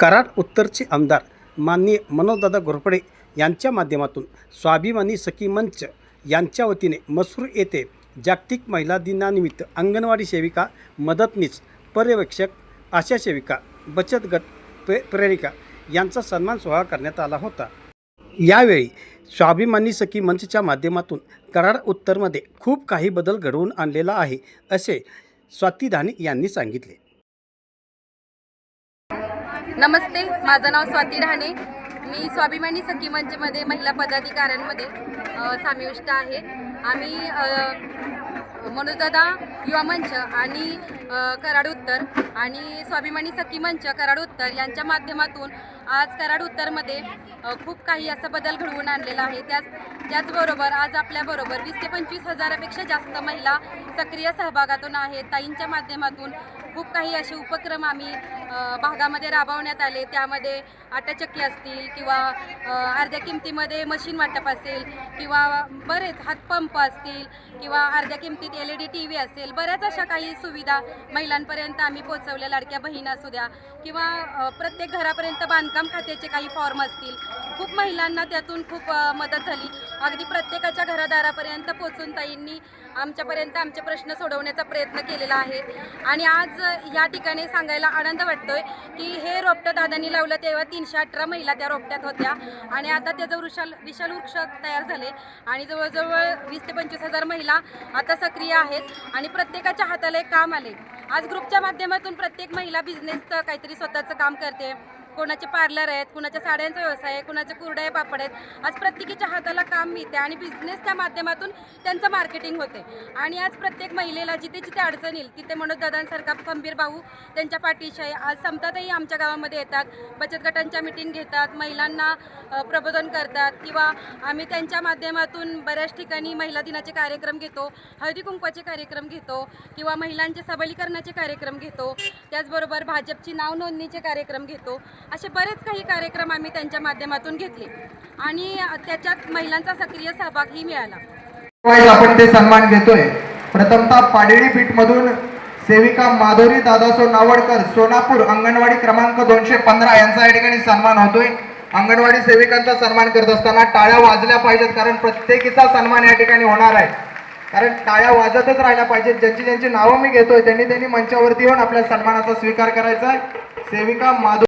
कराड उत्तरचे आमदार माननीय मनोजदादा घोरपडे यांच्या माध्यमातून स्वाभिमानी सखी मंच यांच्या वतीने मसूर येथे जागतिक महिला दिनानिमित्त अंगणवाडी सेविका मदतनीस पर्यवेक्षक आशा सेविका बचत गट प्रे प्रेरिका यांचा सन्मान सोहळा करण्यात आला होता. यावेळी स्वाभिमानी सखी मंचच्या माध्यमातून कराड उत्तरमध्ये खूप काही बदल घडवून आणलेला आहे असे स्वाती धानी यांनी सांगितले. नमस्ते माझं नाव स्वाती ढाणे. मी स्वाभिमानी सखी मंचमध्ये महिला पदाधिकाऱ्यांमध्ये समाविष्ट आहे. आम्ही अ, मनोजदादा युवा मंच आणि कराड उत्तर आणि स्वाभिमानी सखी मंच कराड उत्तर यांच्या माध्यमातून आज कराड उत्तरमध्ये खूप काही असा बदल घडवून आणलेला आहे. त्याच त्याचबरोबर आज आपल्याबरोबर वीस ते पंचवीस हजारापेक्षा जास्त महिला सक्रिय सहभागातून आहेत. ताईंच्या माध्यमातून खूप काही असे उपक्रम आम्ही भागामध्ये राबवण्यात आले. त्यामध्ये आटाचक्की असतील किंवा अर्ध्या किमतीमध्ये मशीन वाटप असेल किंवा बरेच हातपंप असतील किंवा अर्ध्या किमतीत L E D T V असेल बऱ्याच अशा काही सुविधा महिलांपर्यंत आम्ही पोचवल्या लाडक्या बहीण असू द्या किंवा प्रत्येक घरापर्यंत बांधकाम खात्याचे काही फॉर्म असतील. खूप महिलांना त्यातून खूप मदत झाली. अगदी प्रत्येकाच्या घरादारापर्यंत पोचून ताईंनी आमच्यापर्यंत आमचे प्रश्न सोडवण्याचा प्रयत्न केलेला आहे. आणि आज या ठिकाणी सांगायला आनंद वाटतोय की हे रोपटं दादांनी लावलं तेव्हा तीनशे अठरा महिला त्या रोपट्यात होत्या. आणि आता त्याचं वृषाल विशाल वृक्ष तयार झाले. आणि जवळजवळ वीस ते पंचवीस हजार महिला आता सक्रिय आहेत. आणि प्रत्येकाच्या हाताला एक काम आले. आज ग्रुपच्या माध्यमातून प्रत्येक महिला बिझनेसचं काहीतरी स्वतःचं काम करते. कोणाचे पार्लर आहेत कुणाच्या साड्यांचा व्यवसाय आहे कुणाचे कुरडे पापड आहेत आज प्रत्येकीच्या हाताला काम मिळते आणि बिझनेसच्या माध्यमातून त्यांचं मार्केटिंग होते. आणि आज प्रत्येक महिलेला जिथे जिथे अडचण येईल तिथे मनोजदादांसारखा खंबीर भाऊ त्यांच्या पाठीशी आहे. आज समतातही आमच्या गावामध्ये येतात बचत गटांच्या मिटिंग घेतात महिलांना प्रबोधन करतात किंवा आम्ही त्यांच्या माध्यमातून बऱ्याच ठिकाणी महिला दिनाचे कार्यक्रम घेतो हळदी कुंकवाचे कार्यक्रम घेतो किंवा महिलांचे सबलीकरणाचे कार्यक्रम घेतो. त्याचबरोबर भाजपची नाव नोंदणीचे कार्यक्रम घेतो. असे बरेच काही कार्यक्रम आम्ही त्यांच्या माध्यमातून घेतले. आणि त्याच्यात महिलांचा सक्रिय सहभागही मिळाला. आपण ते सन्मान घेतोय. प्रथमतः पाडेळी पीठ मधून सेविका माधुरी दादासो नावडकर सोनापूर अंगणवाडी क्रमांक दोनशे पंधरा यांचा या ठिकाणी सन्मान होतोय. अंगणवाडी सेविकांचा सन्मान करत असताना टाळ्या वाजल्या पाहिजेत कारण प्रत्येकीचा सन्मान या ठिकाणी होणार आहे. कारण टाळ्या वाजतच राहिल्या पाहिजेत. ज्यांची ज्यांची नावं मी घेतोय त्यांनी त्यांनी मंचावरती येऊन आपल्या सन्मानाचा स्वीकार करायचा आहे. सेविका माधुरी